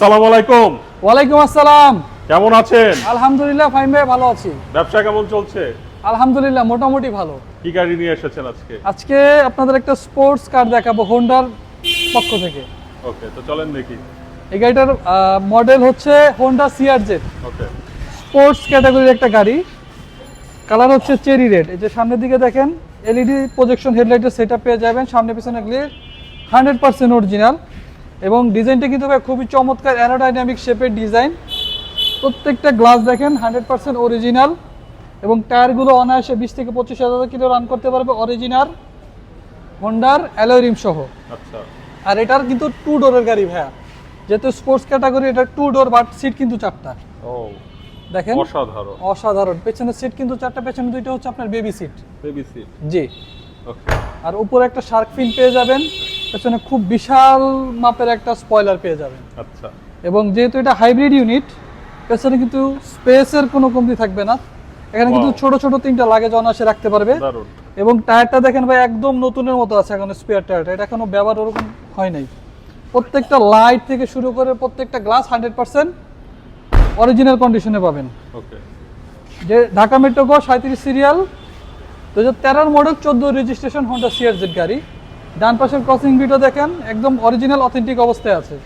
সালাম আলাইকুম। ওয়ালাইকুম আসসালাম। কেমন আছেন? আলহামদুলিল্লাহ ফাইম ভাই ভালো আছি। ব্যবসা কেমন চলছে? আলহামদুলিল্লাহ মোটামুটি ভালো। কি গাড়ি নিয়ে এসেছেন আজকে? আজকে আপনাদের একটা স্পোর্টস কার দেখাবো হোন্ডার পক্ষ থেকে। ওকে তো চলেন দেখি। এই গাড়িটার মডেল হচ্ছে হোন্ডা সিআরজেড ওকে। স্পোর্টস ক্যাটাগরির একটা গাড়ি। কালার হচ্ছে চেরি রেড এই যে সামনের দিকে দেখেন এলইডি প্রজেকশন হেডলাইটের সেট পেয়ে যাবেন। সামনে পিছনে গিয়ে হান্ড্রেড পার্সেন্ট অরিজিনাল এবং ডিজাইনটা কিন্তু ভাই খুবই চমৎকার অ্যারোডাইনামিক শেপের ডিজাইন প্রত্যেকটা গ্লাস দেখেন হান্ড্রেড পার্সেন্ট অরিজিনাল এবং টায়ারগুলো অনায়াসে বিশ থেকে পঁচিশ হাজার কিলো রান করতে পারবে অরিজিনাল হন্ডার অ্যালোরিম সহ। আচ্ছা। আর এটার কিন্তু টু ডোরের গাড়ি ভাইয়া। যেহেতু স্পোর্টস ক্যাটাগরি এটা টু ডোর বাট সিট কিন্তু চারটা। ও দেখেন? অসাধারণ। অসাধারণ। পেছনের সিট কিন্তু চারটা পেছনে দুইটা হচ্ছে আপনার বেবি সিট বেবি সিট জি। ওকে আর উপরে একটা শার্ক ফিন পেয়ে যাবেন। পেছনে খুব বিশাল মাপের একটা স্পয়লার পেয়ে যাবেন। আচ্ছা। এবং যেহেতু এটা হাইব্রিড ইউনিট পেছনে কিন্তু স্পেসের কোনো কমতি থাকবে না। এখানে কিন্তু. ছোট ছোট তিনটা লাগেজ অনায়াসে রাখতে পারবে। এবং টায়ারটা দেখেন ভাই একদম নতুনের মতো আছে এখন স্পেয়ার টায়ারটা। এটা এখনও ব্যবহার ওরকম হয় নাই। প্রত্যেকটা লাইট থেকে শুরু করে প্রত্যেকটা গ্লাস হান্ড্রেড পার্সেন্ট অরিজিনাল কন্ডিশনে পাবেন। যে ঢাকা মেট্রো গ সাঁত্রিশ সিরিয়াল দু হাজার তেরোর মডেল চোদ্দ রেজিস্ট্রেশন হন্ডা সিআরজেড গাড়ি। ডান পাশের ক্রসিং ভিডিও দেখেন একদম অরিজিনাল অথেন্টিক অবস্থায় আছে।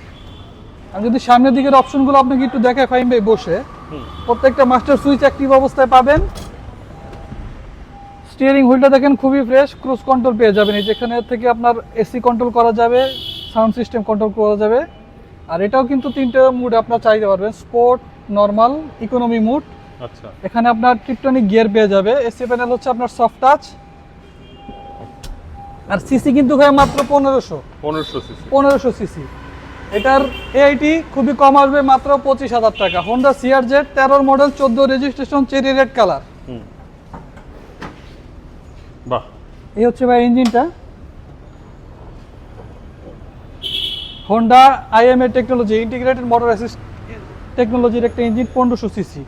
আমি যদি সামনের দিকের অপশনগুলো আপনাকে একটু দেখাই ফাইন ভাই বসে। প্রত্যেকটা মাস্টার সুইচ অ্যাক্টিভ অবস্থায় পাবেন। স্টিয়ারিং হুইলটা দেখেন খুবই ফ্রেশ ক্রুজ কন্ট্রোল পেয়ে যাবেন। এই যেখানে থেকে আপনার এসি কন্ট্রোল করা যাবে সাউন্ড সিস্টেম কন্ট্রোল করা যাবে। আর এটাও কিন্তু তিনটে মুড আপনার চাইতে পারবেন স্পোর্ট নর্মাল ইকোনমি মুড আচ্ছা। এখানে আপনার টিপটনিক গিয়ার পেয়ে যাবে এসি প্যানেল হচ্ছে আপনার সফট টাচ আর সিসি কিন্তু হয় মাত্র পনেরোশো। পনেরোশো সিসি। পনেরোশো সিসি। এটার এআইটি খুবই কম আসবে মাত্র পঁচিশ হাজার টাকা। হোন্ডা সিআর জেড তেরোর মডেল চোদ্দ রেজিস্ট্রেশন চেরি রেড কালার বাহ। এই হচ্ছে ভাই ইঞ্জিনটা। Honda IMA technology integrated motor assist টেকনোলজির একটা ইঞ্জিন পনেরোশো সিসি।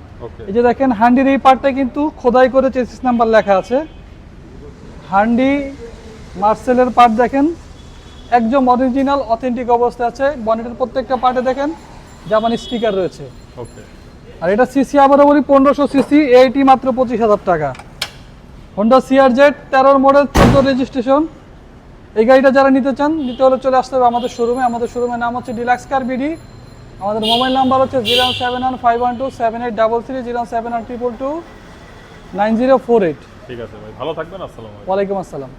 এই যে দেখেন হান্ডির এই পার্টটা কিন্তু খোদাই করে চেসিস নাম্বার লেখা আছে। হান্ডি মার্সেলের পার্ট দেখেন। একদম অরিজিনাল অথেন্টিক অবস্থায় আছে। বনেটের প্রত্যেকটা পার্টে দেখেন জাপানি স্টিকার রয়েছে। ওকে আর এটা সিসি আবারও বলি পনেরোশো সিসি এইটি মাত্র পঁচিশ হাজার টাকা। হোন্ডা সিআর জেড তেরোর মডেল চোদ্দ রেজিস্ট্রেশন এই গাড়িটা যারা নিতে চান নিতে হলে চলে আসতে হবে আমাদের শোরুমে আমাদের শোরুমের নাম হচ্ছে ডিলাক্স কার বিডি আমাদের মোবাইল নাম্বার হচ্ছে zero seven one five one two seven eight double three zero seven one triple two nine zero four eight ঠিক আছে ভাই ভালো থাকবেন আসসালামু আলাইকুম। ওয়ালাইকুম আসসালাম।